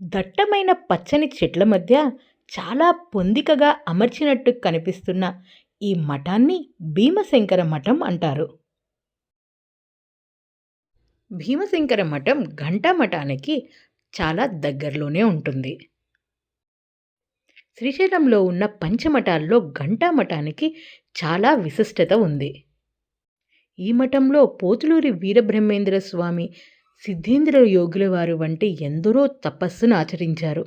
దట్టమైన పచ్చని చెట్ల మధ్య చాలా పొందికగా అమర్చినట్టు కనిపిస్తున్న ఈ మఠాన్ని భీమశంకర మఠం అంటారు. భీమశంకర మఠం ఘంటా మఠానికి చాలా దగ్గరలోనే ఉంటుంది. శ్రీశైలంలో ఉన్న పంచమఠాల్లో ఘంటా మఠానికి చాలా విశిష్టత ఉంది. ఈ మఠంలో పోతులూరి వీరబ్రహ్మేంద్ర స్వామి సిద్ధేంద్ర యోగుల వారు వంటి ఎందరో తపస్సును ఆచరించారు.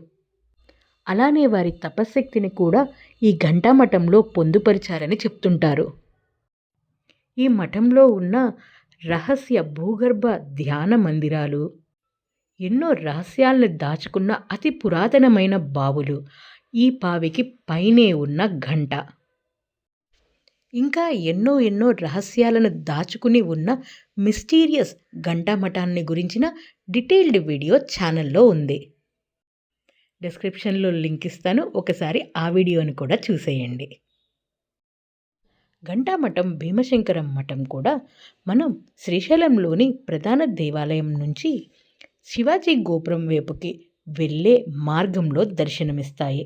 అలానే వారి తపశ్శక్తిని కూడా ఈ ఘంటా మఠంలో పొందుపరిచారని చెప్తుంటారు. ఈ మఠంలో ఉన్న రహస్య భూగర్భ ధ్యాన మందిరాలు ఎన్నో రహస్యాలను దాచుకున్న అతి పురాతనమైన బావులు ఈ పావికి పైనే ఉన్న ఘంట. ఇంకా ఎన్నో ఎన్నో రహస్యాలను దాచుకుని ఉన్న మిస్టీరియస్ ఘంటా మఠాన్ని గురించిన డీటెయిల్డ్ వీడియో ఛానల్లో ఉంది. డిస్క్రిప్షన్లో లింక్ ఇస్తాను. ఒకసారి ఆ వీడియోని కూడా చూసేయండి. ఘంటామఠం భీమశంకరం మఠం కూడా మనం శ్రీశైలంలోని ప్రధాన దేవాలయం నుంచి శివాజీ గోపురం వైపుకి వెళ్ళే మార్గంలో దర్శనమిస్తాయి.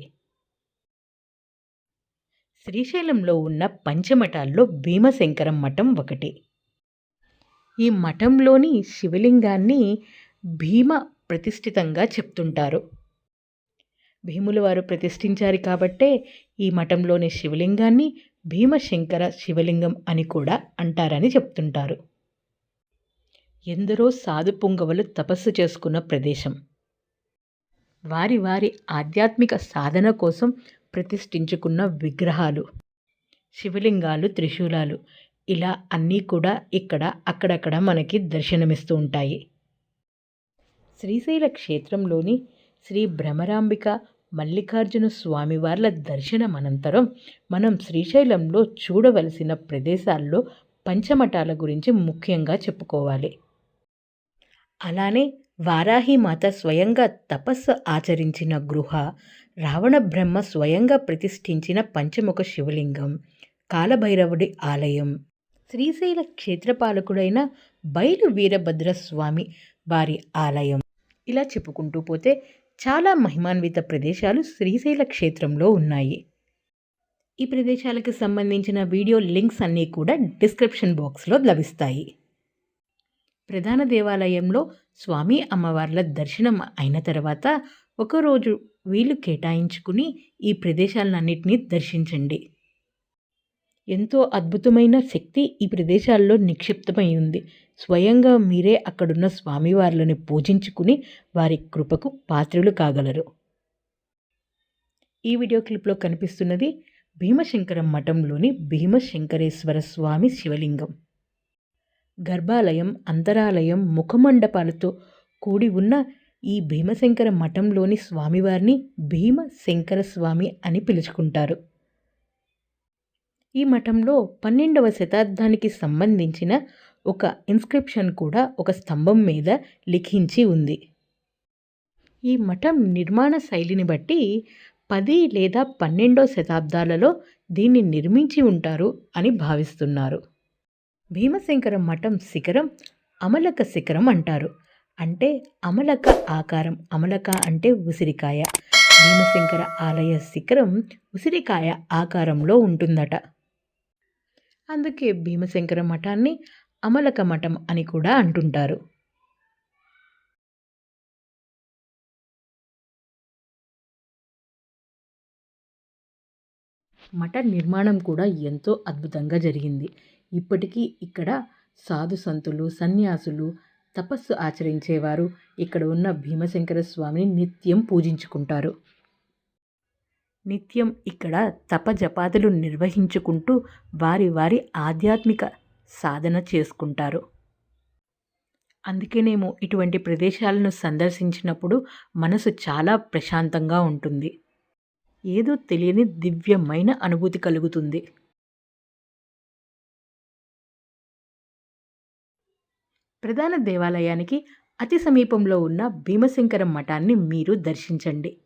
శ్రీశైలంలో ఉన్న పంచమఠాల్లో భీమశంకరం మఠం ఒకటి. ఈ మఠంలోని శివలింగాన్ని భీమ ప్రతిష్ఠితంగా చెప్తుంటారు. భీముల వారు ప్రతిష్ఠించారు కాబట్టే ఈ మఠంలోని శివలింగాన్ని భీమశంకర శివలింగం అని కూడా అంటారని చెప్తుంటారు. ఎందరో సాధు పుంగవలు తపస్సు చేసుకున్న ప్రదేశం. వారి వారి ఆధ్యాత్మిక సాధన కోసం ప్రతిష్ఠించుకున్న విగ్రహాలు శివలింగాలు త్రిశూలాలు. ఇలా అన్నీ కూడా ఇక్కడ అక్కడక్కడ మనకి దర్శనమిస్తూ ఉంటాయి. శ్రీశైల క్షేత్రంలోని శ్రీ భ్రమరాంబిక మల్లికార్జున స్వామివార్ల దర్శనం అనంతరం మనం శ్రీశైలంలో చూడవలసిన ప్రదేశాల్లో పంచమఠాల గురించి ముఖ్యంగా చెప్పుకోవాలి. అలానే వారాహిమాత స్వయంగా తపస్సు ఆచరించిన గృహ రావణ బ్రహ్మ స్వయంగా ప్రతిష్ఠించిన పంచముఖ శివలింగం కాలభైరవుడి ఆలయం. శ్రీశైల క్షేత్రపాలకుడైన బయలు వీరభద్రస్వామి వారి ఆలయం. ఇలా చెప్పుకుంటూ పోతే చాలా మహిమాన్విత ప్రదేశాలు శ్రీశైల క్షేత్రంలో ఉన్నాయి. ఈ ప్రదేశాలకు సంబంధించిన వీడియో లింక్స్ అన్నీ కూడా డిస్క్రిప్షన్ బాక్స్లో లభిస్తాయి. ప్రధాన దేవాలయంలో స్వామి అమ్మవార్ల దర్శనం అయిన తర్వాత ఒకరోజు వీలు కేటాయించుకుని ఈ ప్రదేశాలన్నింటినీ దర్శించండి. ఎంతో అద్భుతమైన శక్తి ఈ ప్రదేశాల్లో నిక్షిప్తమై ఉంది. స్వయంగా మీరే అక్కడున్న స్వామివార్లను పూజించుకుని వారి కృపకు పాత్రులు కాగలరు. ఈ వీడియో క్లిప్లో కనిపిస్తున్నది భీమశంకరం మఠంలోని భీమశంకరేశ్వర స్వామి శివలింగం. గర్భాలయం అంతరాలయం ముఖమండపాలతో కూడి ఉన్న ఈ భీమశంకర మఠంలోని స్వామివారిని భీమశంకర స్వామి అని పిలుచుకుంటారు. ఈ మఠంలో పన్నెండవ శతాబ్దానికి సంబంధించిన ఒక ఇన్స్క్రిప్షన్ కూడా ఒక స్తంభం మీద లిఖించి ఉంది. ఈ మఠం నిర్మాణ శైలిని బట్టి పది లేదా పన్నెండో శతాబ్దాలలో దీన్ని నిర్మించి ఉంటారు అని భావిస్తున్నారు. భీమశంకర మఠం శిఖరం అమలక శిఖరం అంటారు. అంటే అమలక ఆకారం అమలక అంటే ఉసిరికాయ. భీమశంకర ఆలయ శిఖరం ఉసిరికాయ ఆకారంలో ఉంటుందట. అందుకే భీమశంకర మఠాన్ని అమలక మఠం అని కూడా అంటుంటారు. మఠ నిర్మాణం కూడా ఎంతో అద్భుతంగా జరిగింది. ఇప్పటికీ ఇక్కడ సాధు సంతులు సన్యాసులు తపస్సు ఆచరించేవారు. ఇక్కడ ఉన్న భీమశంకర స్వామిని నిత్యం పూజించుకుంటారు. నిత్యం ఇక్కడ తపజపాదులు నిర్వహించుకుంటూ వారి వారి ఆధ్యాత్మిక సాధన చేసుకుంటారు. అందుకేనేమో ఇటువంటి ప్రదేశాలను సందర్శించినప్పుడు మనసు చాలా ప్రశాంతంగా ఉంటుంది. ఏదో తెలియని దివ్యమైన అనుభూతి కలుగుతుంది. ప్రధాన దేవాలయానికి అతి సమీపంలో ఉన్న భీమశంకర మఠాన్ని మీరు దర్శించండి.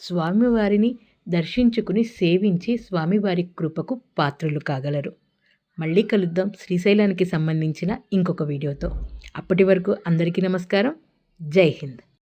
స్వామివారిని దర్శించుకుని సేవించి స్వామివారి కృపకు పాత్రులు కాగలరు. మళ్ళీ కలుద్దాం శ్రీశైలానికి సంబంధించిన ఇంకొక వీడియోతో. అప్పటి వరకు అందరికీ నమస్కారం. జై హింద్.